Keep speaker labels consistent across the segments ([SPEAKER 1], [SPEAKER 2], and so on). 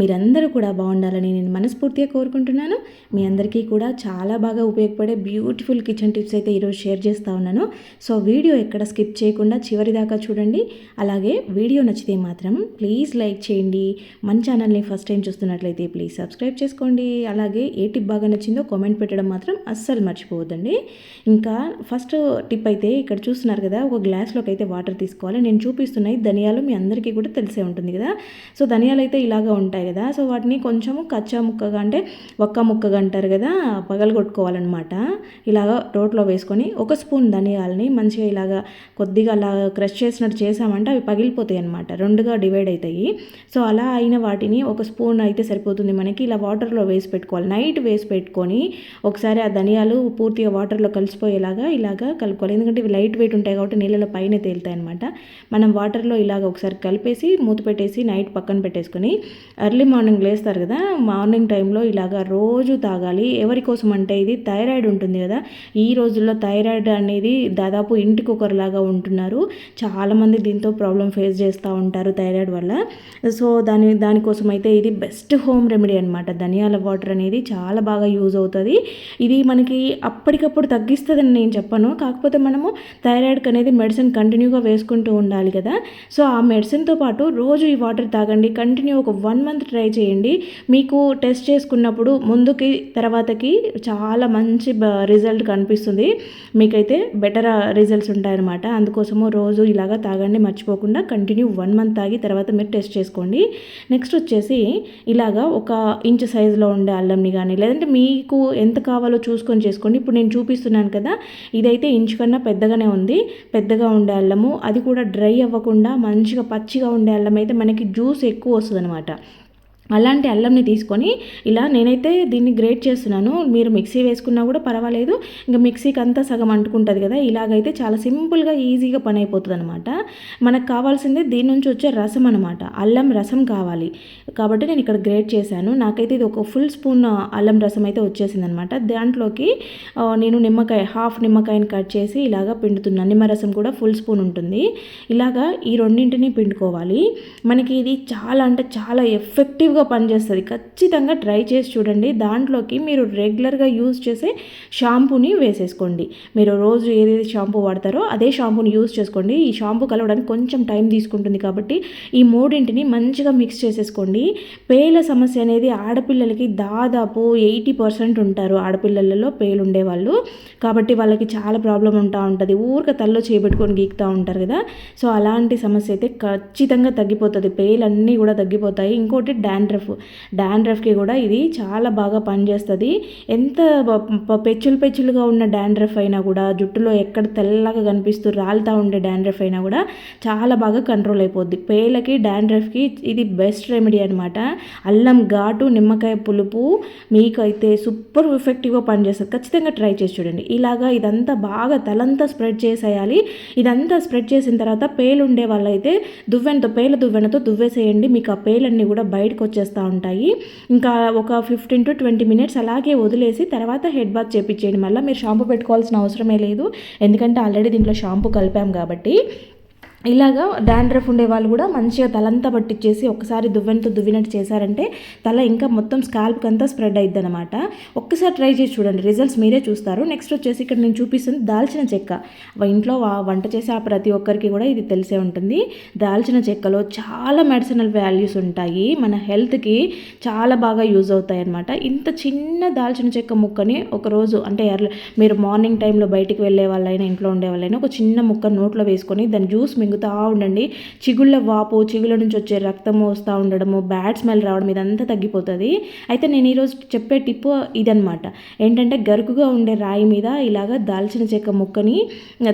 [SPEAKER 1] మీరందరూ కూడా బాగుండాలని నేను మనస్ఫూర్తిగా కోరుకుంటున్నాను. మీ అందరికీ కూడా చాలా బాగా ఉపయోగపడే బ్యూటిఫుల్ కిచెన్ టిప్స్ అయితే ఈరోజు షేర్ చేస్తూ ఉన్నాను. సో వీడియో ఎక్కడ స్కిప్ చేయకుండా చివరి దాకా చూడండి. అలాగే వీడియో నచ్చితే మాత్రం ప్లీజ్ లైక్ చేయండి. మన ఛానల్ని ఫస్ట్ టైం చూస్తున్నట్లయితే ప్లీజ్ సబ్స్క్రైబ్ చేసుకోండి. అలాగే ఏ టిప్ బాగా నచ్చిందో కామెంట్ పెట్టడం మాత్రం అస్సలు మర్చిపోవద్దండి. ఇంకా ఫస్ట్ టిప్ అయితే ఇక్కడ చూస్తున్నారు కదా ఒక గ్లాస్లోకి అయితే వాటర్ తీసుకోవాలి. నేను చూపిస్తున్నాయి ధనియాలు మీ అందరికీ కూడా తెలిసే ఉంటుంది కదా. సో ధనియాలు అయితే ఇలాగా ఉంటాయి. కదా. సో వాటిని కొంచెము కచ్చా ముక్కగా అంటే ఒక్క ముక్కగా అంటారు కదా పగలగొట్టుకోవాలన్నమాట. ఇలాగ రోట్లో వేసుకొని ఒక స్పూన్ ధనియాలని మంచిగా ఇలాగ కొద్దిగా అలా క్రష్ చేసినట్టు చేసామంటే అవి పగిలిపోతాయి అనమాట రెండుగా డివైడ్ అవుతాయి సో అలా అయిన వాటిని ఒక స్పూన్ అయితే సరిపోతుంది మనకి. ఇలా వాటర్లో వేసి పెట్టుకోవాలి. నైట్ వేసి పెట్టుకొని ఒకసారి ఆ ధనియాలు పూర్తిగా వాటర్లో కలిసిపోయేలాగా ఇలాగా కలుపుకోవాలి. ఎందుకంటే ఇవి లైట్ వెయిట్ ఉంటాయి కాబట్టి నీళ్ళలో పైన తేలుతాయి అనమాట మనం వాటర్లో ఇలాగ ఒకసారి కలిపేసి మూత పెట్టేసి నైట్ పక్కన పెట్టేసుకొని ఎర్లీ మార్నింగ్ లేస్తారు కదా మార్నింగ్ టైంలో ఇలాగ రోజు తాగాలి. ఎవరి కోసం అంటే ఇది థైరాయిడ్ ఉంటుంది కదా ఈ రోజుల్లో థైరాయిడ్ అనేది దాదాపు ఇంటికి ఒకరిలాగా ఉంటున్నారు. చాలామంది దీంతో ప్రాబ్లం ఫేస్ చేస్తూ ఉంటారు థైరాయిడ్ వల్ల. సో దాని దానికోసం అయితే ఇది బెస్ట్ హోమ్ రెమెడీ అనమాట ధనియాల వాటర్ అనేది చాలా బాగా యూజ్ అవుతుంది. ఇది మనకి అప్పటికప్పుడు తగ్గిస్తుందని నేను చెప్పను. కాకపోతే మనము థైరాయిడ్కి అనేది మెడిసిన్ కంటిన్యూగా వేసుకుంటూ ఉండాలి కదా. సో ఆ మెడిసిన్తో పాటు రోజు ఈ వాటర్ తాగండి. కంటిన్యూ ఒక వన్ మంత్ ట్రై చేయండి. మీకు టెస్ట్ చేసుకున్నప్పుడు ముందుకి తర్వాతకి చాలా మంచి రిజల్ట్ కనిపిస్తుంది. మీకైతే బెటర్ రిజల్ట్స్ ఉంటాయన్నమాట. అందుకోసము రోజు ఇలాగా తాగండి మర్చిపోకుండా కంటిన్యూ వన్ మంత్ తాగి తర్వాత మీరు టెస్ట్ చేసుకోండి. నెక్స్ట్ వచ్చేసి ఇలాగా ఒక ఇంచ్ సైజులో ఉండే అల్లంని కానీ లేదంటే మీకు ఎంత కావాలో చూసుకొని చేసుకోండి. ఇప్పుడు నేను చూపిస్తున్నాను కదా ఇదైతే ఇంచు కన్నా పెద్దగానే ఉంది. పెద్దగా ఉండే అల్లము అది కూడా డ్రై అవ్వకుండా మంచిగా పచ్చిగా ఉండే అల్లం అయితే మనకి జ్యూస్ ఎక్కువ వస్తుంది అనమాట అలాంటి అల్లంని తీసుకొని ఇలా నేనైతే దీన్ని గ్రేట్ చేస్తున్నాను. మీరు మిక్సీ వేసుకున్నా కూడా పర్వాలేదు. ఇంకా మిక్సీకి అంతా సగం అంటుకుంటుంది కదా ఇలాగైతే చాలా సింపుల్గా ఈజీగా పని అయిపోతుంది అనమాట మనకు కావాల్సిందే దీని నుంచి వచ్చే రసం అనమాట అల్లం రసం కావాలి. కాబట్టి నేను ఇక్కడ గ్రేట్ చేశాను. నాకైతే ఇది ఒక ఫుల్ స్పూన్ అల్లం రసం అయితే వచ్చేసింది అనమాట దాంట్లోకి నేను నిమ్మకాయ హాఫ్ నిమ్మకాయని కట్ చేసి ఇలాగా పిండుతున్నాను నిమ్మరసం కూడా ఫుల్ స్పూన్ ఉంటుంది. ఇలాగా ఈ రెండింటిని పిండుకోవాలి. మనకి ఇది చాలా అంటే చాలా ఎఫెక్టివ్ ఎఫెక్టివ్గా ఎక్కువగా పనిచేస్తుంది. ఖచ్చితంగా ట్రై చేసి చూడండి. దాంట్లోకి మీరు రెగ్యులర్గా యూజ్ చేసే షాంపూని వేసేసుకోండి. మీరు రోజు ఏదైతే షాంపూ వాడతారో అదే షాంపూని యూజ్ చేసుకోండి. ఈ షాంపూ కలవడానికి కొంచెం టైం తీసుకుంటుంది కాబట్టి ఈ మూడింటిని మంచిగా మిక్స్ చేసేసుకోండి. పేల సమస్య అనేది ఆడపిల్లలకి దాదాపు ఎయిటీ పర్సెంట్ ఉంటారు. ఆడపిల్లలలో పేలు ఉండేవాళ్ళు కాబట్టి వాళ్ళకి చాలా ప్రాబ్లం ఉంటా ఉంటుంది. ఊరిక తల్లో చేపెట్టుకొని గీకుతూ ఉంటారు కదా. సో అలాంటి సమస్య అయితే ఖచ్చితంగా తగ్గిపోతుంది. పేలన్నీ కూడా తగ్గిపోతాయి. ఇంకోటి డాన్ డాండ్రఫ్ డాండ్రఫ్కి కూడా ఇది చాలా బాగా పనిచేస్తుంది. ఎంత పెచ్చులు పెచ్చులుగా ఉన్న డాండ్రఫ్ అయినా కూడా జుట్టులో ఎక్కడ తెల్లగా కనిపిస్తూ రాలుతూ ఉండే డాండ్రఫ్ అయినా కూడా చాలా బాగా కంట్రోల్ అయిపోద్ది. పేలకి డాండ్రఫ్కి ఇది బెస్ట్ రెమెడీ అనమాట అల్లం ఘాటు నిమ్మకాయ పులుపు మీకైతే సూపర్ ఎఫెక్టివ్గా పనిచేస్తుంది. ఖచ్చితంగా ట్రై చేసి చూడండి. ఇలాగా ఇదంతా బాగా తలంతా స్ప్రెడ్ చేసేయాలి. ఇదంతా స్ప్రెడ్ చేసిన తర్వాత పేలు ఉండే వాళ్ళైతే దువ్వెనతో పేల దువ్వెనతో దువ్వేసేయండి. మీకు ఆ పేలన్నీ కూడా బయటకు వచ్చేస్తూ ఉంటాయి. ఇంకా ఒక ఫిఫ్టీన్ టు ట్వంటీ మినిట్స్ అలాగే వదిలేసి తర్వాత హెడ్ బాత్ చేపించేయండి మళ్ళీ మీరు షాంపూ పెట్టుకోవాల్సిన అవసరమే లేదు. ఎందుకంటే ఆల్రెడీ దీంట్లో షాంపూ కలిపాం కాబట్టి. ఇలాగా డాండ్రఫ్ ఉండే వాళ్ళు కూడా మంచిగా తలంతా పట్టించేసి ఒకసారి దువ్వెనతో దువ్వినట్టు చేశారంటే తల ఇంకా మొత్తం స్కాల్ప్కి అంతా స్ప్రెడ్ అయ్యిద్ది అనమాట ఒక్కసారి ట్రై చేసి చూడండి రిజల్ట్స్ మీరే చూస్తారు. నెక్స్ట్ వచ్చేసి ఇక్కడ నేను చూపిస్తుంది దాల్చిన చెక్క. ఇంట్లో వంట చేసే ప్రతి ఒక్కరికి కూడా ఇది తెలిసే ఉంటుంది. దాల్చిన చెక్కలో చాలా మెడిసినల్ వాల్యూస్ ఉంటాయి. మన హెల్త్కి చాలా బాగా యూజ్ అవుతాయి అనమాట ఇంత చిన్న దాల్చిన చెక్క ముక్కని ఒకరోజు అంటే మీరు మార్నింగ్ టైంలో బయటికి వెళ్ళే వాళ్ళైనా ఇంట్లో ఉండే వాళ్ళైనా ఒక చిన్న ముక్క నోట్లో వేసుకొని దాని జ్యూస్ మింగుతూ ఉండండి. చిగుళ్ళ వాపు చిగుళ్ళ నుంచి వచ్చే రక్తము వస్తూ ఉండడము బ్యాడ్ స్మెల్ రావడం ఇదంతా తగ్గిపోతుంది. అయితే నేను ఈరోజు చెప్పే టిప్ ఇదనమాట ఏంటంటే గరుకుగా ఉండే రాయి మీద ఇలాగ దాల్చిన చెక్క ముక్కని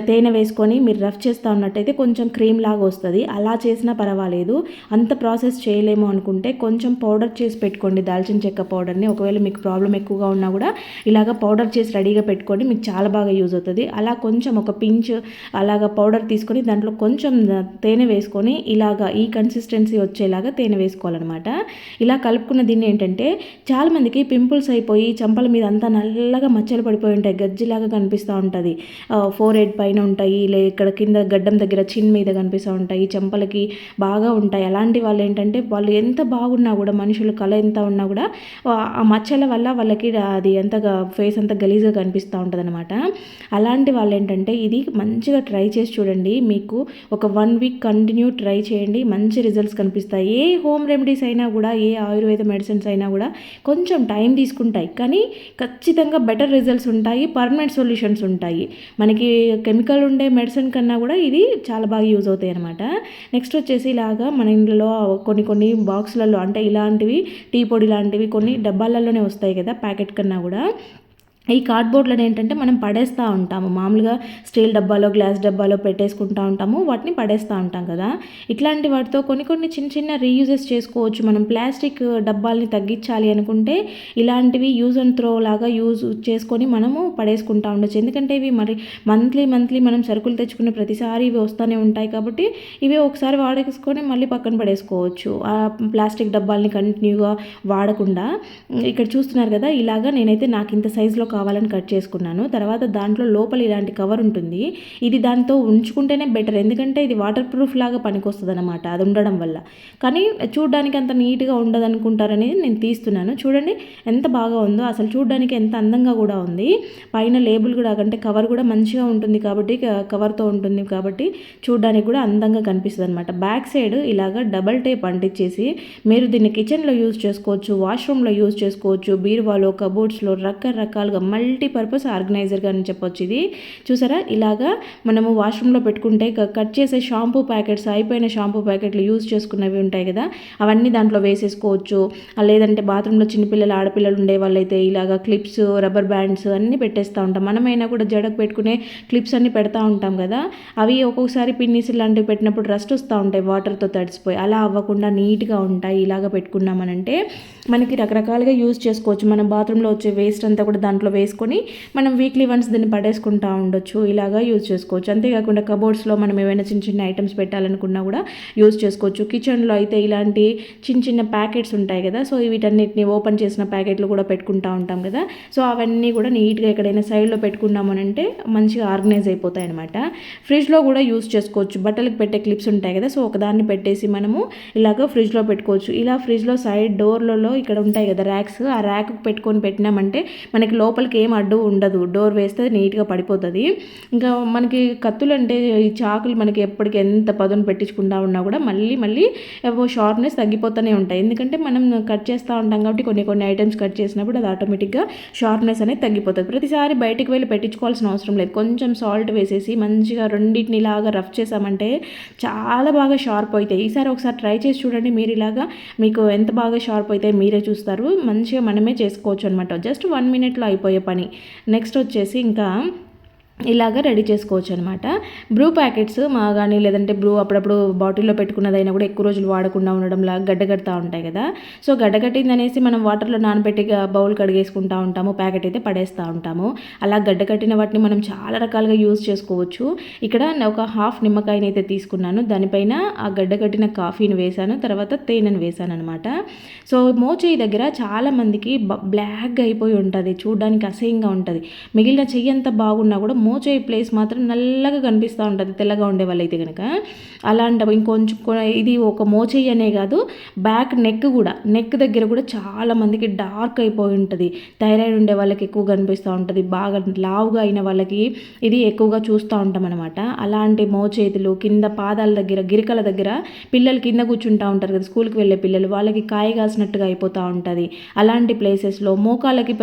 [SPEAKER 1] తేనె వేసుకొని మీరు రఫ్ చేస్తూ ఉన్నట్టయితే కొంచెం క్రీమ్ లాగా వస్తుంది. అలా చేసినా పర్వాలేదు. అంత ప్రాసెస్ చేయలేము అనుకుంటే కొంచెం పౌడర్ చేసి పెట్టుకోండి. దాల్చిన చెక్క పౌడర్ని. ఒకవేళ మీకు ప్రాబ్లం ఎక్కువగా ఉన్నా కూడా ఇలాగ పౌడర్ చేసి రెడీగా పెట్టుకోండి. మీకు చాలా బాగా యూజ్ అవుతుంది. అలా కొంచెం ఒక పించ్ అలాగ పౌడర్ తీసుకొని దాంట్లో కొంచెం కొంచెం తేనె వేసుకొని ఇలాగా ఈ కన్సిస్టెన్సీ వచ్చేలాగా తేనె వేసుకోవాలన్నమాట. ఇలా కలుపుకున్న దీన్ని ఏంటంటే చాలామందికి పింపుల్స్ అయిపోయి చంపల మీద అంతా నల్లగా మచ్చలు పడిపోయి ఉంటాయి. గజ్జిలాగా కనిపిస్తూ ఉంటుంది. ఫోర్ హెడ్ పైన ఉంటాయి లే ఇక్కడ కింద గడ్డం దగ్గర చిన్ మీద కనిపిస్తూ ఉంటాయి. చెంపలకి బాగా ఉంటాయి. అలాంటి వాళ్ళు ఏంటంటే వాళ్ళు ఎంత బాగున్నా కూడా మనుషులు కళ ఎంత ఉన్నా కూడా ఆ మచ్చల వల్ల వాళ్ళకి అది ఎంతగా ఫేస్ అంతా గలీజ్గా కనిపిస్తూ ఉంటుంది అనమాట అలాంటి వాళ్ళు ఏంటంటే ఇది మంచిగా ట్రై చేసి చూడండి. మీకు ఒక ఒక వన్ వీక్ కంటిన్యూ ట్రై చేయండి. మంచి రిజల్ట్స్ కనిపిస్తాయి. ఏ హోమ్ రెమెడీస్ అయినా కూడా ఏ ఆయుర్వేద మెడిసిన్స్ అయినా కూడా కొంచెం టైం తీసుకుంటాయి. కానీ ఖచ్చితంగా బెటర్ రిజల్ట్స్ ఉంటాయి. పర్మనెంట్ సొల్యూషన్స్ ఉంటాయి. మనకి కెమికల్ ఉండే మెడిసిన్ కన్నా కూడా ఇది చాలా బాగా యూజ్ అవుతాయి అనమాట నెక్స్ట్ వచ్చేసి ఇలాగా మన ఇంట్లో కొన్ని కొన్ని బాక్సులలో అంటే ఇలాంటివి టీ పొడి లాంటివి కొన్ని డబ్బాలలోనే వస్తాయి కదా ప్యాకెట్ కన్నా కూడా. ఈ కార్డ్బోర్డ్లను ఏంటంటే మనం పడేస్తూ ఉంటాము. మామూలుగా స్టీల్ డబ్బాలో గ్లాస్ డబ్బాలో పెట్టేసుకుంటూ ఉంటాము. వాటిని పడేస్తూ ఉంటాం కదా. ఇట్లాంటి వాటితో కొన్ని కొన్ని చిన్న చిన్న రీయూజెస్ చేసుకోవచ్చు. మనం ప్లాస్టిక్ డబ్బాల్ని తగ్గించాలి అనుకుంటే ఇలాంటివి యూజ్ అండ్ త్రో లాగా యూజ్ చేసుకొని మనము పడేసుకుంటా ఉండొచ్చు. ఎందుకంటే ఇవి మరి మంత్లీ మంత్లీ మనం సరుకులు తెచ్చుకునే ప్రతిసారి ఇవి వస్తూనే ఉంటాయి కాబట్టి ఇవి ఒకసారి వాడేసుకొని మళ్ళీ పక్కన పడేసుకోవచ్చు. ఆ ప్లాస్టిక్ డబ్బాల్ని కంటిన్యూగా వాడకుండా. ఇక్కడ చూస్తున్నారు కదా ఇలాగా నేనైతే నాకు ఇంత సైజులో కావాలని కట్ చేసుకున్నాను. తర్వాత దాంట్లో లోపల ఇలాంటి కవర్ ఉంటుంది. ఇది దాంతో ఉంచుకుంటేనే బెటర్. ఎందుకంటే ఇది వాటర్ ప్రూఫ్ లాగా పనికొస్తుంది అనమాట అది ఉండడం వల్ల. కానీ చూడడానికి అంత నీట్గా ఉండదు అనుకుంటారనేది నేను తీస్తున్నాను. చూడండి ఎంత బాగా ఉందో. అసలు చూడడానికి ఎంత అందంగా కూడా ఉంది. పైన లేబుల్ కూడా అంటే కవర్ కూడా మంచిగా ఉంటుంది కాబట్టి కవర్తో ఉంటుంది కాబట్టి చూడడానికి కూడా అందంగా కనిపిస్తుంది అనమాట బ్యాక్ సైడ్ ఇలాగ డబల్ టేప్ అంటించేసి మీరు దీన్ని కిచెన్లో యూజ్ చేసుకోవచ్చు వాష్రూమ్లో యూజ్ చేసుకోవచ్చు బీరువాలో కబోర్డ్స్లో రకరకాలుగా మల్టీపర్పస్ ఆర్గనైజర్గా అని చెప్పొచ్చు ఇది. చూసారా? ఇలాగా మనము వాష్రూమ్లో పెట్టుకుంటే కట్ చేసే షాంపూ ప్యాకెట్స్ అయిపోయిన షాంపూ ప్యాకెట్లు యూజ్ చేసుకున్నవి ఉంటాయి కదా. అవన్నీ దాంట్లో వేసేసుకోవచ్చు. లేదంటే బాత్రూంలో చిన్నపిల్లలు ఆడపిల్లలు ఉండే వాళ్ళైతే ఇలాగా క్లిప్స్ రబ్బర్ బ్యాండ్స్ అన్నీ పెట్టేస్తూ ఉంటాం. మనమైనా కూడా జడకు పెట్టుకునే క్లిప్స్ అన్నీ పెడతా ఉంటాం కదా. అవి ఒక్కొక్కసారి పిన్నిస్ లాంటివి పెట్టినప్పుడు రస్ట్ వస్తూ ఉంటాయి వాటర్తో తడిసిపోయి. అలా అవ్వకుండా నీట్గా ఉంటాయి ఇలాగ పెట్టుకున్నామనంటే మనకి రకరకాలుగా యూజ్ చేసుకోవచ్చు. మన బాత్రూంలో వచ్చే వేస్ట్ అంతా కూడా దాంట్లో వేసుకొని మనం వీక్లీ వన్స్ దీన్ని పడేసుకుంటా ఉండొచ్చు. ఇలాగా యూజ్ చేసుకోవచ్చు. అంతేకాకుండా కబోర్డ్స్లో మనం ఏమైనా చిన్న చిన్న ఐటమ్స్ పెట్టాలనుకున్నా కూడా యూజ్ చేసుకోవచ్చు. కిచెన్లో అయితే ఇలాంటి చిన్న చిన్న ప్యాకెట్స్ ఉంటాయి కదా సో వీటన్నిటిని ఓపెన్ చేసిన ప్యాకెట్లు కూడా పెట్టుకుంటా ఉంటాం కదా. సో అవన్నీ కూడా నీట్గా ఎక్కడైనా సైడ్లో పెట్టుకున్నామనంటే మంచిగా ఆర్గనైజ్ అయిపోతాయి అనమాట ఫ్రిడ్జ్లో కూడా యూజ్ చేసుకోవచ్చు. బట్టలకు పెట్టే క్లిప్స్ ఉంటాయి కదా సో ఒకదాన్ని పెట్టేసి మనము ఇలాగ ఫ్రిడ్జ్లో పెట్టుకోవచ్చు. ఇలా ఫ్రిడ్జ్లో సైడ్ డోర్లలో ఇక్కడ ఉంటాయి కదా ర్యాక్స్ ఆ ర్యాక్ పెట్టుకొని పెట్టినామంటే మనకి లోపల లోపలికి ఏం అడ్డు ఉండదు. డోర్ వేస్తే నీట్గా పడిపోతుంది. ఇంకా మనకి కత్తులు అంటే ఈ చాకులు మనకి ఎప్పటికి ఎంత పదును పెట్టించుకుంటా ఉన్నా కూడా మళ్ళీ మళ్ళీ షార్ప్నెస్ తగ్గిపోతూనే ఉంటాయి. ఎందుకంటే మనం కట్ చేస్తూ ఉంటాం కాబట్టి కొన్ని కొన్ని ఐటమ్స్ కట్ చేసినప్పుడు అది ఆటోమేటిక్గా షార్ప్నెస్ అనేది తగ్గిపోతుంది. ప్రతిసారి బయటికి వెళ్ళి పెట్టించుకోవాల్సిన అవసరం లేదు. కొంచెం సాల్ట్ వేసేసి మంచిగా రెండింటిని ఇలాగా రఫ్ చేసామంటే చాలా బాగా షార్ప్ అవుతాయి. ఈసారి ఒకసారి ట్రై చేసి చూడండి. మీరు ఇలాగా మీకు ఎంత బాగా షార్ప్ అవుతాయి మీరే చూస్తారు. మంచిగా మనమే చేసుకోవచ్చు అనమాట జస్ట్ వన్ మినిట్లో అయిపోయే పని. నెక్స్ట్ వచ్చేసి ఇంకా ఇలాగ రెడీ చేసుకోవచ్చు అనమాట బ్రూ ప్యాకెట్స్ మా కానీ లేదంటే బ్రూ అప్పుడప్పుడు బాటిల్లో పెట్టుకున్నదైనా కూడా ఎక్కువ రోజులు వాడకుండా ఉండడం లాగా గడ్డగడతా ఉంటాయి కదా. సో గడ్డగట్టింది అనేసి మనం వాటర్లో నానబెట్టి బౌల్ కడిగేసుకుంటా ఉంటాము ప్యాకెట్ అయితే పడేస్తూ ఉంటాము. అలా గడ్డగట్టిన వాటిని మనం చాలా రకాలుగా యూజ్ చేసుకోవచ్చు. ఇక్కడ ఒక హాఫ్ నిమ్మకాయని అయితే తీసుకున్నాను. దానిపైన ఆ గడ్డగట్టిన కాఫీని వేశాను. తర్వాత తేనెను వేశాను అనమాట సో మోచేయి దగ్గర చాలామందికి బ్లాక్గా అయిపోయి ఉంటుంది. చూడడానికి అసహ్యంగా ఉంటుంది. మిగిలిన చెయ్యి అంతా బాగున్నా కూడా మోచేయి ప్లేస్ మాత్రం నల్లగా కనిపిస్తూ ఉంటుంది తెల్లగా ఉండే వాళ్ళైతే కనుక అలాంటి ఇంకొంచెం ఇది ఒక మోచేయి అనే కాదు బ్యాక్ నెక్ కూడా. నెక్ దగ్గర కూడా చాలా మందికి డార్క్ అయిపోయి ఉంటుంది. థైరాయిడ్ ఉండే వాళ్ళకి ఎక్కువ కనిపిస్తూ ఉంటుంది బాగా లావుగా అయిన వాళ్ళకి ఇది ఎక్కువగా చూస్తూ ఉంటాం అనమాట అలాంటి మోచేతులు కింద పాదాల దగ్గర గిరికల దగ్గర పిల్లలు కింద కూర్చుంటూ ఉంటారు కదా స్కూల్కి వెళ్ళే పిల్లలు వాళ్ళకి కాయ కాసినట్టుగా అయిపోతూ ఉంటుంది. అలాంటి ప్లేసెస్లో మోకాళ్ళకి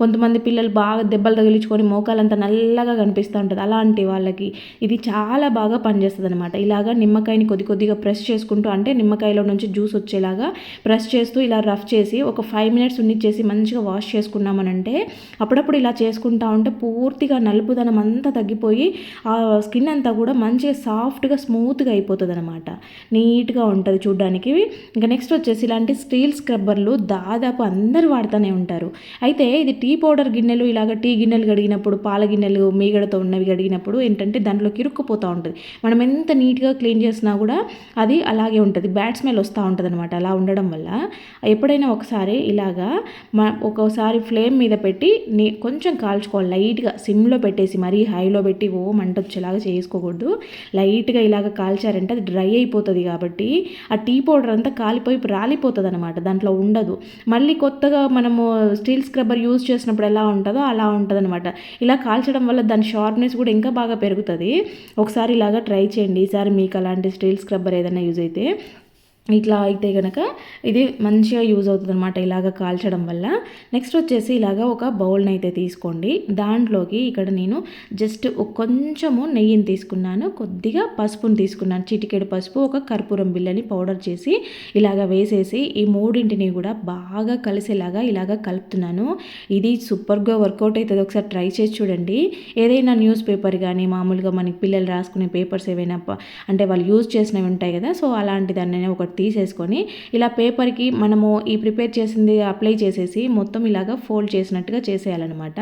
[SPEAKER 1] కొంతమంది పిల్లలు బాగా దెబ్బలు తగిలించుకొని మోకాలంతా నల్లగా కనిపిస్తూ ఉంటుంది. అలాంటి వాళ్ళకి ఇది చాలా బాగా పనిచేస్తుంది అనమాట ఇలాగా నిమ్మకాయని కొద్ది కొద్దిగా ప్రెస్ చేసుకుంటూ అంటే నిమ్మకాయలో నుంచి జ్యూస్ వచ్చేలాగా ప్రెస్ చేస్తూ ఇలా రఫ్ చేసి ఒక ఫైవ్ మినిట్స్ ఉన్నిచ్చేసి మంచిగా వాష్ చేసుకున్నామనంటే అప్పుడప్పుడు ఇలా చేసుకుంటా ఉంటే పూర్తిగా నలుపుదనం అంతా తగ్గిపోయి ఆ స్కిన్ అంతా కూడా మంచిగా సాఫ్ట్గా స్మూత్గా అయిపోతుంది అనమాట నీట్గా ఉంటుంది చూడడానికి. ఇంకా నెక్స్ట్ వచ్చేసి ఇలాంటి స్టీల్ స్క్రబ్బర్లు దాదాపు అందరూ వాడుతూనే ఉంటారు. అయితే ఇది టీ పౌడర్ గిన్నెలు ఇలాగ టీ గిన్నెలు కడిగినప్పుడు పాల గిన్నెలు మీ మీగడతో ఉన్నవి కడిగినప్పుడు ఏంటంటే దాంట్లోకి ఇరుక్కుపోతూ ఉంటుంది. మనం ఎంత నీట్గా క్లీన్ చేసినా కూడా అది అలాగే ఉంటుంది. బ్యాడ్ స్మెల్ వస్తూ ఉంటుంది అనమాట అలా ఉండడం వల్ల. ఎప్పుడైనా ఒకసారి ఇలాగా మా ఒక్కోసారి ఫ్లేమ్ మీద పెట్టి నీ కొంచెం కాల్చుకోవాలి. లైట్గా సిమ్లో పెట్టేసి మరీ హైలో పెట్టి ఓ మంట వచ్చేలాగా చేసుకోకూడదు. లైట్గా ఇలాగ కాల్చారంటే అది డ్రై అయిపోతుంది కాబట్టి ఆ టీ పౌడర్ అంతా కాలిపోయి రాలిపోతుంది అనమాట దాంట్లో ఉండదు. మళ్ళీ కొత్తగా మనము స్టీల్ స్క్రబ్బర్ యూజ్ చేసినప్పుడు ఎలా ఉంటుందో అలా ఉంటుంది అనమాట ఇలా కాల్చడం వల్ల దాని షార్ప్నెస్ కూడా ఇంకా బాగా పెరుగుతుంది. ఒకసారి ఇలాగా ట్రై చేయండి. ఈసారి మీకు అలాంటి స్టీల్ స్క్రబ్బర్ ఏదైనా యూజ్ అయితే. ఇట్లా అయితే కనుక ఇది మంచిగా యూజ్ అవుతుంది అనమాట ఇలాగ కాల్చడం వల్ల. నెక్స్ట్ వచ్చేసి ఇలాగ ఒక బౌల్ని అయితే తీసుకోండి. దాంట్లోకి ఇక్కడ నేను జస్ట్ కొంచెము నెయ్యిని తీసుకున్నాను. కొద్దిగా పసుపుని తీసుకున్నాను. చిటికెడు పసుపు ఒక కర్పూరం బిల్లని పౌడర్ చేసి ఇలాగ వేసేసి ఈ మూడింటిని కూడా బాగా కలిసేలాగా ఇలాగ కలుపుతున్నాను. ఇది సూపర్గా వర్కౌట్ అవుతుంది. ఒకసారి ట్రై చేసి చూడండి. ఏదైనా న్యూస్ పేపర్ కానీ మామూలుగా మనకి పిల్లలు రాసుకునే పేపర్స్ ఏవైనా అంటే వాళ్ళు యూజ్ చేసినవి ఉంటాయి కదా. సో అలాంటి దాన్ని ఒకటి తీసేసుకొని ఇలా పేపర్కి మనము ఈ ప్రిపేర్ చేసింది అప్లై చేసేసి మొత్తం ఇలాగా ఫోల్డ్ చేసినట్టుగా చేసేయాలన్నమాట.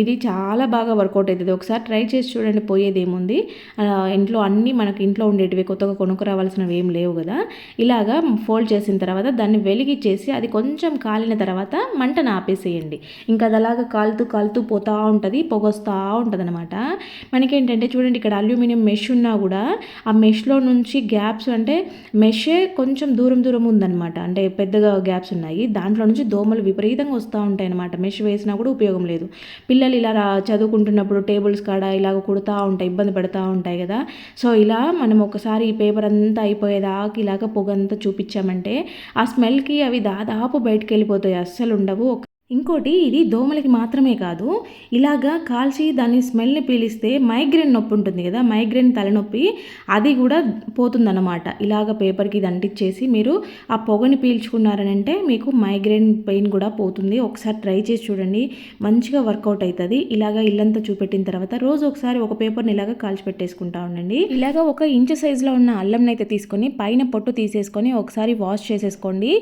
[SPEAKER 1] ఇది చాలా బాగా వర్కౌట్ అవుతుంది ఒకసారి ట్రై చేసి చూడండి పోయేది ఏముంది ఇంట్లో అన్నీ మనకి ఇంట్లో ఉండేటివి కొత్తగా కొనుక్కు రావాల్సినవి ఏం లేవు కదా. ఇలాగా ఫోల్డ్ చేసిన తర్వాత దాన్ని వెలిగిచ్చేసి అది కొంచెం కాలిన తర్వాత మంటను ఆపేసేయండి. ఇంకా అది అలాగా కాలుతూ కాలుతూ పోతూ ఉంటుంది పొగొస్తూ ఉంటుంది అనమాట మనకేంటంటే చూడండి ఇక్కడ అల్యూమినియం మెష్ ఉన్నా కూడా ఆ మెష్లో నుంచి గ్యాప్స్ అంటే మెషే కొంచెం దూరం దూరం ఉందన్నమాట. అంటే పెద్దగా గ్యాప్స్ ఉన్నాయి. దాంట్లో నుంచి దోమలు విపరీతంగా వస్తూ ఉంటాయి అనమాట మెష్ వేసినా కూడా ఉపయోగం లేదు. పిల్లలు ఇలా చదువుకుంటున్నప్పుడు టేబుల్స్ కాడ ఇలాగ కుడుతూ ఉంటాయి ఇబ్బంది పడుతూ ఉంటాయి కదా. సో ఇలా మనం ఒకసారి ఈ పేపర్ అంతా అయిపోయేదాకా ఇలాగ పొగ అంతా చూపించామంటే ఆ స్మెల్కి అవి దాదాపు బయటకు వెళ్ళిపోతాయి. అస్సలు ఉండవు. ఇంకోటి ఇది దోమలకి మాత్రమే కాదు ఇలాగా కాల్చి దాని స్మెల్ని పీలిస్తే మైగ్రేన్ నొప్పి ఉంటుంది కదా మైగ్రేన్ తలనొప్పి అది కూడా పోతుందన్నమాట. ఇలాగ పేపర్కి ఇది అంటించేసి మీరు ఆ పొగని పీల్చుకున్నారనంటే మీకు మైగ్రేన్ పెయిన్ కూడా పోతుంది. ఒకసారి ట్రై చేసి చూడండి మంచిగా వర్కౌట్ అవుతుంది ఇలాగ ఇల్లంతా చూపెట్టిన తర్వాత రోజు ఒకసారి ఒక పేపర్ని ఇలాగ కాల్చి పెట్టేసుకుంటా ఉండండి. ఇలాగ ఒక ఇంచు సైజులో ఉన్న అల్లంని అయితే తీసుకొని పైన పొట్టు తీసేసుకొని ఒకసారి వాష్ చేసేసుకోండి.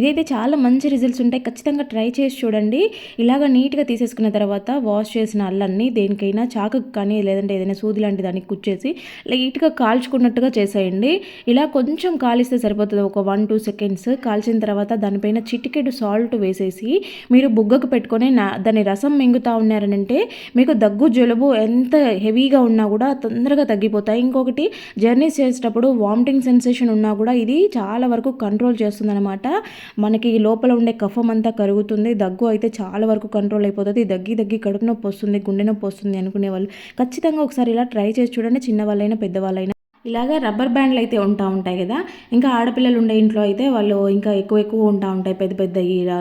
[SPEAKER 1] ఇదైతే చాలా మంచి రిజల్ట్స్ ఉంటాయి. ఖచ్చితంగా ట్రై చేసి చూడండి. చూడండి. ఇలాగ నీట్గా తీసేసుకున్న తర్వాత వాష్ చేసిన అల్లన్ని దేనికైనా చాకు కానీ లేదంటే ఏదైనా సూది లాంటి దానికి కుచ్చేసి లైట్గా కాల్చుకున్నట్టుగా చేసేయండి. ఇలా కొంచెం కాలిస్తే సరిపోతుంది. ఒక వన్ టూ సెకండ్స్ కాల్చిన తర్వాత దానిపైన చిటికెడు సాల్ట్ వేసేసి మీరు బుగ్గకు పెట్టుకొని నా దాని రసం మింగుతూ ఉన్నారనంటే మీకు దగ్గు జలుబు ఎంత హెవీగా ఉన్నా కూడా తొందరగా తగ్గిపోతాయి. ఇంకొకటి జర్నీస్ చేసేటప్పుడు వామిటింగ్ సెన్సేషన్ ఉన్నా కూడా ఇది చాలా వరకు కంట్రోల్ చేస్తుందన్నమాట. మనకి లోపల ఉండే కఫం అంతా కరుగుతుంది. దగ్గు అయితే చాలా వరకు కంట్రోల్ అయిపోతుంది. దగ్గి దగ్గి కడుపు నొప్పి వస్తుంది గుండె నొప్పి వస్తుంది అనుకునే వాళ్ళు ఖచ్చితంగా ఒకసారి ఇలా ట్రై చేసి చూడండి. చిన్నవాళ్ళైనా పెద్దవాళ్ళైనా. ఇలాగ రబ్బర్ బ్యాండ్లు అయితే ఉంటా ఉంటాయి కదా. ఇంకా ఆడపిల్లలు ఉండే ఇంట్లో అయితే వాళ్ళు ఇంకా ఎక్కువ ఎక్కువ ఉంటా ఉంటాయి. పెద్ద పెద్ద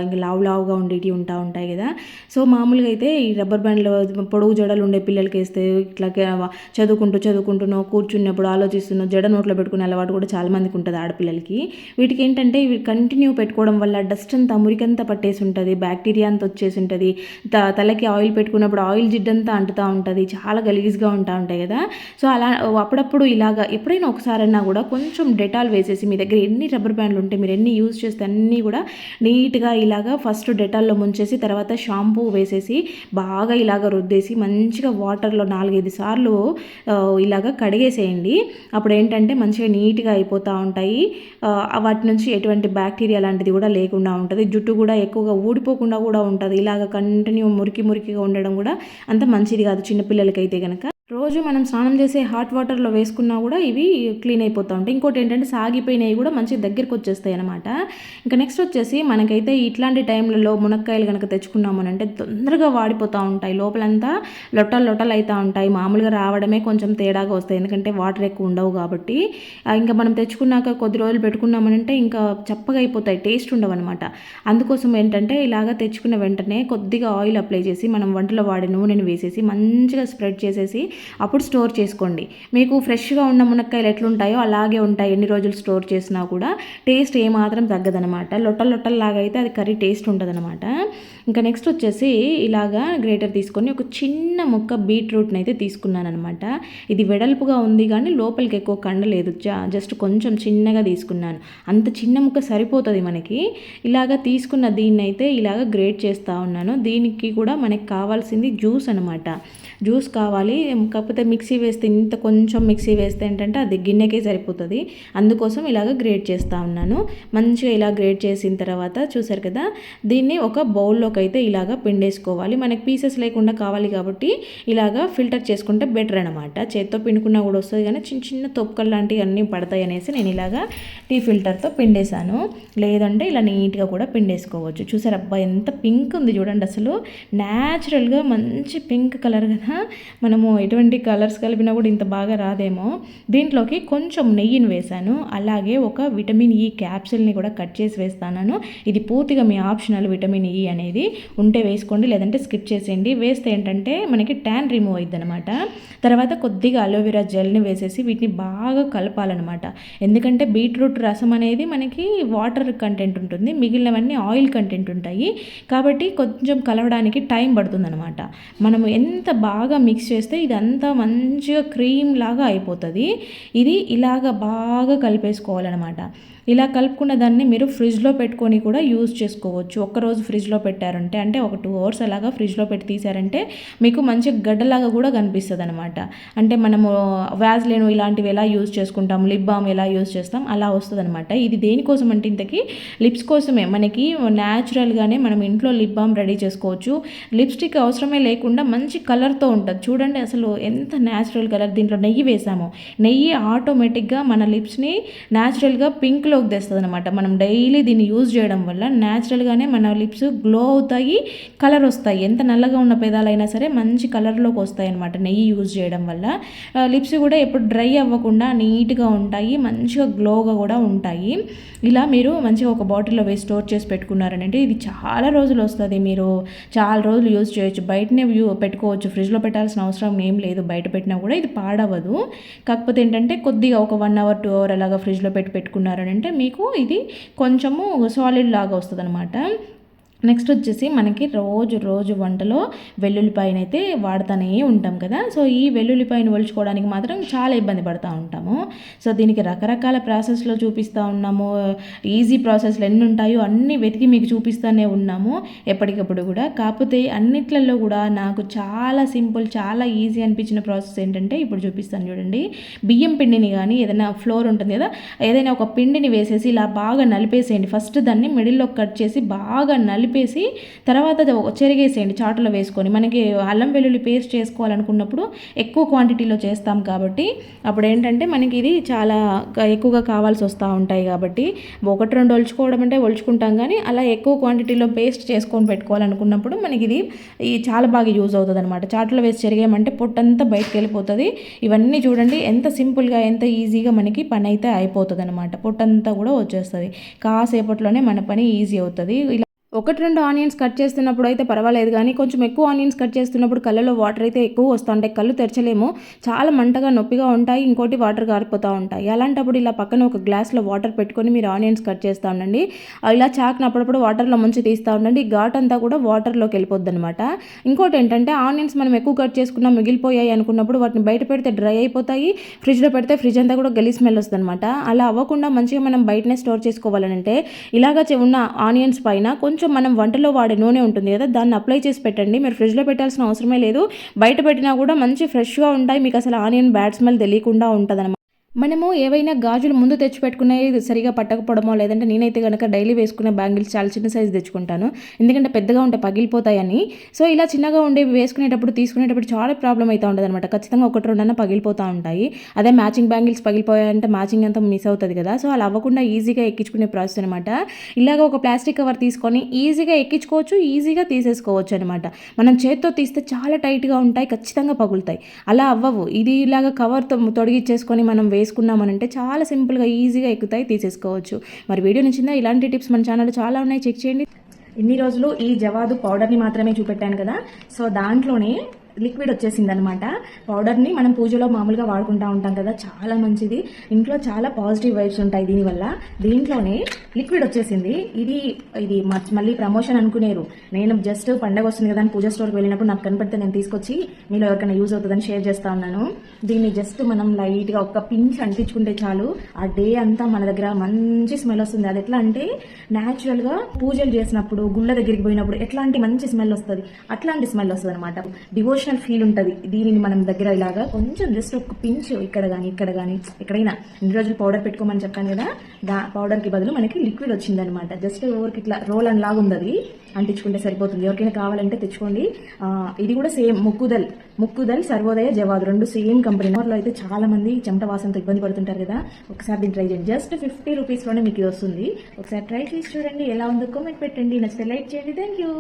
[SPEAKER 1] ఇంకా లావు లావుగా ఉండేవి ఉంటా ఉంటాయి కదా. సో మామూలుగా అయితే ఈ రబ్బర్ బ్యాండ్లు పొడవు జడలు ఉండే పిల్లలకి వేస్తే ఇట్లా చదువుకుంటూ చదువుకుంటున్నో కూర్చున్నప్పుడు ఆలోచిస్తున్నో జడ నోట్లో పెట్టుకునే అలవాటు కూడా చాలా మందికి ఉంటుంది ఆడపిల్లలకి. వీటికి ఏంటంటే ఇవి కంటిన్యూ పెట్టుకోవడం వల్ల డస్ట్ అంతా మురికంతా పట్టేసి ఉంటుంది. బ్యాక్టీరియా అంతా వచ్చేసి ఉంటుంది. త తలకి ఆయిల్ పెట్టుకున్నప్పుడు ఆయిల్ జిడ్డంతా అంటుతూ ఉంటుంది. చాలా గలీజ్గా ఉంటా ఉంటాయి కదా. సో అలా అప్పుడప్పుడు ఇలాగా ఎప్పుడైనా ఒకసారైనా కూడా కొంచెం డెటాల్ వేసేసి మీ దగ్గర ఎన్ని రబ్బర్ బ్యాండ్లు ఉంటే మీరు ఎన్ని యూజ్ చేస్తే అన్నీ కూడా నీట్గా ఇలాగా ఫస్ట్ డెటాల్లో ముంచేసి తర్వాత షాంపూ వేసేసి బాగా ఇలాగ రుద్దేసి మంచిగా వాటర్లో నాలుగైదు సార్లు ఇలాగ కడిగేసేయండి. అప్పుడు ఏంటంటే మంచిగా నీట్గా అయిపోతూ ఉంటాయి. వాటి నుంచి ఎటువంటి బ్యాక్టీరియా లాంటిది కూడా లేకుండా ఉంటుంది. జుట్టు కూడా ఎక్కువగా ఊడిపోకుండా కూడా ఉంటుంది. ఇలాగ కంటిన్యూ మురికి మురికిగా ఉండడం కూడా అంత మంచిది కాదు చిన్నపిల్లలకైతే కనుక రోజు మనం స్నానం చేసే హాట్ వాటర్లో వేసుకున్నా కూడా ఇవి క్లీన్ అయిపోతూ ఉంటాయి ఇంకోటి ఏంటంటే సాగిపోయినవి కూడా మంచి దగ్గరికి వచ్చేస్తాయి అనమాట ఇంకా నెక్స్ట్ వచ్చేసి మనకైతే ఇట్లాంటి టైంలలో మునక్కాయలు కనుక తెచ్చుకున్నామనంటే తొందరగా వాడిపోతూ ఉంటాయి. లోపలంతా లొట్టలు లొట్టలు అవుతూ ఉంటాయి. మామూలుగా రావడమే కొంచెం తేడాగా వస్తాయి. ఎందుకంటే వాటర్ ఎక్కువ ఉండవు కాబట్టి. ఇంకా మనం తెచ్చుకున్నాక కొద్ది రోజులు పెట్టుకున్నామనంటే ఇంకా చప్పగా అయిపోతాయి. టేస్ట్ ఉండవు అనమాట అందుకోసం ఏంటంటే ఇలాగ తెచ్చుకున్న వెంటనే కొద్దిగా ఆయిల్ అప్లై చేసి మనం వంటలో వాడే నూనెను వేసేసి మంచిగా స్ప్రెడ్ చేసేసి అప్పుడు స్టోర్ చేసుకోండి. మీకు ఫ్రెష్గా ఉన్న మునక్కాయలు ఎట్లుంటాయో అలాగే ఉంటాయి. ఎన్ని రోజులు స్టోర్ చేసినా కూడా టేస్ట్ ఏమాత్రం తగ్గదనమాట లొట్టలు లొట్టల్లాగా అయితే అది కర్రీ టేస్ట్ ఉంటుందన్నమాట. ఇంకా నెక్స్ట్ వచ్చేసి ఇలాగా గ్రేటర్ తీసుకొని ఒక చిన్న ముక్క బీట్రూట్ని అయితే తీసుకున్నాను అనమాట ఇది వెడల్పుగా ఉంది కానీ లోపలికి ఎక్కువ కండలేదు జస్ట్ కొంచెం చిన్నగా తీసుకున్నాను. అంత చిన్న ముక్క సరిపోతుంది మనకి. ఇలాగ తీసుకున్న దీన్ని అయితే ఇలాగ గ్రేట్ చేస్తూ ఉన్నాను. దీనికి కూడా మనకి కావాల్సింది జ్యూస్ అనమాట జ్యూస్ కావాలి. కాకపోతే మిక్సీ వేస్తే ఇంత కొంచెం మిక్సీ వేస్తే ఏంటంటే అది గిన్నెకే సరిపోతుంది. అందుకోసం ఇలాగ గ్రేట్ చేస్తూ ఉన్నాను. మంచిగా ఇలా గ్రేట్ చేసిన తర్వాత చూసారు కదా దీన్ని ఒక బౌల్లోకి అయితే ఇలాగ పిండేసుకోవాలి. మనకి పీసెస్ లేకుండా కావాలి కాబట్టి ఇలాగ ఫిల్టర్ చేసుకుంటే బెటర్ అనమాట చేత్తో పిండుకున్నా కూడా వస్తుంది కానీ చిన్న చిన్న తొక్కలు లాంటివి అన్నీ పడతాయి అనేసి నేను ఇలాగా టీ ఫిల్టర్తో పిండేశాను. లేదంటే ఇలా నీట్గా కూడా పిండేసుకోవచ్చు. చూసారు అబ్బా ఎంత పింక్ ఉంది చూడండి అసలు. న్యాచురల్గా మంచి పింక్ కలర్ కదా. మనము ఎటువంటి కలర్స్ కలిపినా కూడా ఇంత బాగా రాదేమో. దీంట్లోకి కొంచెం నెయ్యిని వేశాను. అలాగే ఒక విటమిన్ ఈ క్యాప్సిల్ని కూడా కట్ చేసి వేస్తాను. ఇది పూర్తిగా మీ ఆప్షనల్ విటమిన్ ఈ అనేది. ఉంటే వేసుకోండి లేదంటే స్కిప్ చేసేయండి. వేస్తే ఏంటంటే మనకి ట్యాన్ రిమూవ్ అయ్యిద్ది అనమాట తర్వాత కొద్దిగా అలోవెరా జెల్ని వేసేసి వీటిని బాగా కలపాలన్నమాట. ఎందుకంటే బీట్రూట్ రసం అనేది మనకి వాటర్ కంటెంట్ ఉంటుంది. మిగిలినవన్నీ ఆయిల్ కంటెంట్ ఉంటాయి. కాబట్టి కొంచెం కలవడానికి టైం పడుతుందన్నమాట. మనం ఎంత బాగా బాగా మిక్స్ చేస్తే ఇదంతా మంచిగా క్రీమ్ లాగా అయిపోతుంది. ఇది ఇలాగ బాగా కలిపేసుకోవాలన్నమాట. ఇలా కలుపుకున్న దాన్ని మీరు ఫ్రిడ్జ్లో పెట్టుకొని కూడా యూజ్ చేసుకోవచ్చు. ఒక్కరోజు ఫ్రిడ్జ్లో పెట్టారంటే అంటే ఒక టూ అవర్స్ అలాగా ఫ్రిడ్జ్లో పెట్టి తీసారంటే మీకు మంచి గడ్డలాగా కూడా కనిపిస్తుంది అనమాట అంటే మనము వ్యాజ్లేను ఇలాంటివి ఎలా యూజ్ చేసుకుంటాం లిప్ బామ్ ఎలా యూజ్ చేస్తాం అలా వస్తుంది అనమాట ఇది దేనికోసం అంటే ఇంతకీ లిప్స్ కోసమే. మనకి న్యాచురల్గానే మనం ఇంట్లో లిప్ బామ్ రెడీ చేసుకోవచ్చు. లిప్స్టిక్ అవసరమే లేకుండా మంచి కలర్తో ఉంటుంది చూడండి అసలు ఎంత న్యాచురల్ కలర్ దీంట్లో నెయ్యి వేసాము. నెయ్యి ఆటోమేటిక్గా మన లిప్స్ని న్యాచురల్గా పింక్లోకి తెస్తుంది అనమాట మనం డైలీ దీన్ని యూజ్ చేయడం వల్ల న్యాచురల్గానే మన లిప్స్ గ్లో అవుతాయి కలర్ వస్తాయి. ఎంత నల్లగా ఉన్న పెదాలైనా సరే మంచి కలర్లోకి వస్తాయి అనమాట నెయ్యి యూజ్ చేయడం వల్ల. లిప్స్ కూడా ఎప్పుడు డ్రై అవ్వకుండా నీట్గా ఉంటాయి మంచిగా గ్లోగా కూడా ఉంటాయి. ఇలా మీరు మంచిగా ఒక బాటిల్లో వేసి స్టోర్ చేసి పెట్టుకున్నారనంటే ఇది చాలా రోజులు వస్తుంది. మీరు చాలా రోజులు యూజ్ చేయొచ్చు. బయటనే వ్యూ పెట్టుకోవచ్చు. ఫ్రిడ్జ్లో పెట్టాల్సిన అవసరం ఏం లేదు. బయట పెట్టినా కూడా ఇది పాడవదు. కాకపోతే ఏంటంటే కొద్దిగా ఒక వన్ అవర్ టూ అవర్ అలాగా ఫ్రిడ్జ్లో పెట్టి పెట్టుకున్నారనంటే మీకు ఇది కొంచెము సాలిడ్ లాగా వస్తుంది అనమాట నెక్స్ట్ వచ్చేసి మనకి రోజు రోజు వంటలో వెల్లుల్లిపాయను అయితే వాడుతూనే ఉంటాం కదా. సో ఈ వెల్లుల్లిపాయను ఒలుచుకోవడానికి మాత్రం చాలా ఇబ్బంది పడుతూ ఉంటాము. సో దీనికి రకరకాల ప్రాసెస్లో చూపిస్తూ ఉన్నాము. ఈజీ ప్రాసెస్లు ఎన్ని ఉంటాయో అన్నీ వెతికి మీకు చూపిస్తూనే ఉన్నాము. ఎప్పటికప్పుడు కూడా. కాకపోతే అన్నిట్లలో కూడా నాకు చాలా సింపుల్ చాలా ఈజీ అనిపించిన ప్రాసెస్ ఏంటంటే ఇప్పుడు చూపిస్తాను చూడండి. బియ్యం పిండిని కానీ ఏదైనా ఫ్లోర్ ఉంటుంది కదా ఏదైనా ఒక పిండిని వేసేసి ఇలా బాగా నలిపేసేయండి. ఫస్ట్ దాన్ని మిడిల్లో కట్ చేసి బాగా నలిపి కలిపేసి తర్వాత చెరిగేసేయండి చాటులో వేసుకొని. మనకి అల్లం వెల్లుల్లి పేస్ట్ చేసుకోవాలనుకున్నప్పుడు ఎక్కువ క్వాంటిటీలో చేస్తాం కాబట్టి అప్పుడు ఏంటంటే మనకి ఇది చాలా ఎక్కువగా కావాల్సి వస్తూ ఉంటాయి కాబట్టి ఒకటి రెండు ఒలుచుకోవడం అంటే ఒలుచుకుంటాం కానీ అలా ఎక్కువ క్వాంటిటీలో పేస్ట్ చేసుకొని పెట్టుకోవాలనుకున్నప్పుడు మనకి ఇది చాలా బాగా యూజ్ అవుతుంది అనమాట చాట్లో వేసి చెరిగామంటే పొట్టంతా బయటకు వెళ్ళిపోతుంది. ఇవన్నీ చూడండి ఎంత సింపుల్గా ఎంత ఈజీగా మనకి పని అయితే అయిపోతుంది అనమాట పొట్టంతా కూడా వచ్చేస్తుంది. కాసేపట్లోనే మన పని ఈజీ అవుతుంది. ఇలా ఒకటి రెండు ఆనియన్స్ కట్ చేస్తున్నప్పుడు అయితే పర్వాలేదు కానీ కొంచెం ఎక్కువ ఆనియన్స్ కట్ చేస్తున్నప్పుడు కళ్ళలో వాటర్ అయితే ఎక్కువ వస్తుంటాయి. కళ్ళు తెరచలేము. చాలా మంటగా నొప్పిగా ఉంటాయి. ఇంకోటి వాటర్ కారిపోతూ ఉంటాయి. అలాంటప్పుడు ఇలా పక్కన ఒక గ్లాస్లో వాటర్ పెట్టుకొని మీరు ఆనియన్స్ కట్ చేస్తూ ఉండండి. ఇలా చాక్ని అప్పుడప్పుడు వాటర్లో ముంచి తీస్తూ ఉండండి. ఘాట్ అంతా కూడా వాటర్లోకి వెళ్ళిపోద్ది అనమాట ఇంకోటి ఏంటంటే ఆనియన్స్ మనం ఎక్కువ కట్ చేసుకున్నా మిగిలిపోయాయి అనుకున్నప్పుడు వాటిని బయట పెడితే డ్రై అయిపోతాయి. ఫ్రిడ్జ్లో పెడితే ఫ్రిడ్జ్ అంతా కూడా గలీ స్మెల్ వస్తుంది అనమాట అలా అవ్వకుండా మంచిగా మనం బయటనే స్టోర్ చేసుకోవాలంటే ఇలాగ ఉన్న ఆనియన్స్ పైన కొంచెం కొంచెం మనం వంటలో వాడే నూనె ఉంటుంది కదా దాన్ని అప్లై చేసి పెట్టండి. మీరు ఫ్రిడ్జ్లో పెట్టాల్సిన అవసరమే లేదు. బయట పెట్టినా కూడా మంచి ఫ్రెష్గా ఉంటాయి. మీకు అసలు ఆనియన్ బ్యాడ్ స్మెల్ తెలియకుండా ఉంటుంది మనము ఏవైనా గాజులు ముందు తెచ్చిపెట్టుకునేది సరిగా పట్టకపోవడమో లేదంటే నేనైతే కనుక డైలీ వేసుకునే బ్యాంగిల్స్ చాలా చిన్న సైజు తెచ్చుకుంటాను. ఎందుకంటే పెద్దగా ఉంటే పగిలిపోతాయని. సో ఇలా చిన్నగా ఉండేవి వేసుకునేటప్పుడు తీసుకునేటప్పుడు చాలా ప్రాబ్లం అయితే ఉంటుంది అనమాట ఖచ్చితంగా ఒకటి రెండన్నా పగిలిపోతూ ఉంటాయి. అదే మ్యాచింగ్ బ్యాంగిల్స్ పగిలిపోయాయంటే మ్యాచింగ్ అంతా మిస్ అవుతుంది కదా. సో అలా అవ్వకుండా ఈజీగా ఎక్కించుకునే ప్రాసెస్ అనమాట ఇలాగ ఒక ప్లాస్టిక్ కవర్ తీసుకొని ఈజీగా ఎక్కించుకోవచ్చు ఈజీగా తీసేసుకోవచ్చు అనమాట మనం చేత్తో తీస్తే చాలా టైట్గా ఉంటాయి ఖచ్చితంగా పగులుతాయి. అలా అవ్వవు. ఇది ఇలాగ కవర్తో తొడిగిచ్చేసుకొని మనం వేసి వేసుకున్నామనంటే చాలా సింపుల్గా ఈజీగా ఎక్కుతాయి తీసేసుకోవచ్చు. మరి వీడియో నచ్చిందా? ఇలాంటి టిప్స్ మన ఛానల్ చాలా ఉన్నాయి. చెక్ చేయండి. ఇన్ని రోజులు ఈ జవాదు పౌడర్ని మాత్రమే చూపెట్టాను కదా. సో దాంట్లోనే లిక్విడ్ వచ్చేసింది అనమాట పౌడర్ని మనం పూజలో మామూలుగా వాడుకుంటా ఉంటాం కదా చాలా మంచిది. ఇంట్లో చాలా పాజిటివ్ వైబ్స్ ఉంటాయి దీనివల్ల. దీంట్లోనే లిక్విడ్ వచ్చేసింది. ఇది ఇది మ- మళ్ళీ ప్రమోషన్ అనుకునేరు. నేను జస్ట్ పండగ వస్తుంది కదా అని పూజ స్టోర్కి వెళ్ళినప్పుడు నాకు కనపడితే నేను తీసుకొచ్చి మీలో ఎవరికైనా యూజ్ అవుతుందని షేర్ చేస్తా ఉన్నాను. దీన్ని జస్ట్ మనం లైట్గా ఒక పించ్ అంటించుకుంటే చాలు. ఆ డే అంతా మన దగ్గర మంచి స్మెల్ వస్తుంది. అది ఎట్లా అంటే న్యాచురల్గా పూజలు చేసినప్పుడు గుళ్ళ దగ్గరికి పోయినప్పుడు ఎట్లాంటి మంచి స్మెల్ వస్తుంది? అట్లాంటి స్మెల్ వస్తుంది అనమాట డివోషన్ డివోషనల్ ఫీల్ ఉంటుంది. దీనిని మనం దగ్గర ఇలాగా కొంచెం జస్ట్ ఒక పించ్ ఇక్కడ కానీ ఇక్కడ కానీ ఎక్కడైనా ఇన్ని రోజులు పౌడర్ పెట్టుకోమని చెప్పాను కదా దా పౌడర్కి బదులు మనకి లిక్విడ్ వచ్చింది అనమాట జస్ట్ ఎవరికి ఇట్లా రోల్ అండ్ లాగా ఉంది అది అంటించుకుంటే సరిపోతుంది. ఎవరికైనా కావాలంటే తెచ్చుకోండి. ఇది కూడా సేమ్ ముక్కుదల్ ముక్కుదల్ సర్వోదయ జవాదు రెండు సేమ్ కంపెనీ. లో అయితే చాలా మంది చెమట వాసనతో ఇబ్బంది పడుతుంటారు కదా ఒకసారి దీన్ని ట్రై చేయండి. జస్ట్ ఫిఫ్టీ రూపీస్లోనే మీకు ఇది వస్తుంది. ఒకసారి ట్రై చేసి చూడండి ఎలా ఉందో కామెంట్ పెట్టండి. నచ్చితే లైక్ చేయండి. Thank you